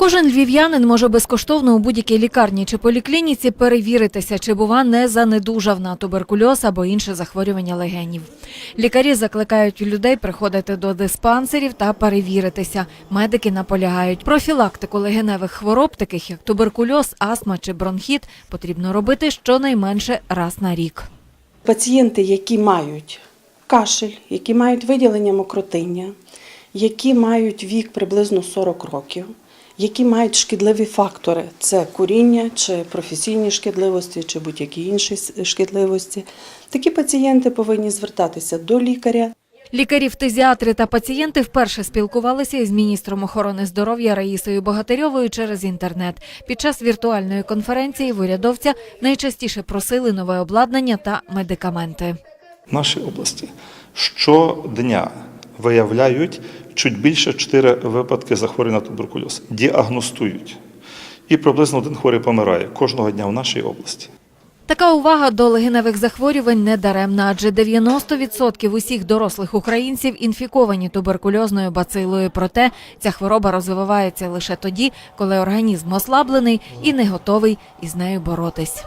Кожен львів'янин може безкоштовно у будь-якій лікарні чи поліклініці перевіритися, чи бува не занедужав на туберкульоз або інше захворювання легенів. Лікарі закликають людей приходити до диспансерів та перевіритися. Медики наполягають, профілактику легеневих хвороб, таких як туберкульоз, астма чи бронхіт, потрібно робити щонайменше раз на рік. Пацієнти, які мають кашель, які мають виділення мокротиння, які мають вік приблизно 40 років, які мають шкідливі фактори це куріння, чи професійні шкідливості, чи будь-які інші шкідливості, такі пацієнти повинні звертатися до лікаря. Лікарі, фтизіатри та пацієнти вперше спілкувалися із міністром охорони здоров'я Раїсою Богатирьовою через інтернет. Під час віртуальної конференції в урядовця найчастіше просили нове обладнання та медикаменти. В нашій області щодня виявляють чуть більше 4 випадки захворювання на туберкульоз, діагностують. І приблизно один хворий помирає кожного дня в нашій області. Така увага до легеневих захворювань не даремна, адже 90% усіх дорослих українців інфіковані туберкульозною бацилою. Проте ця хвороба розвивається лише тоді, коли організм ослаблений і не готовий із нею боротись.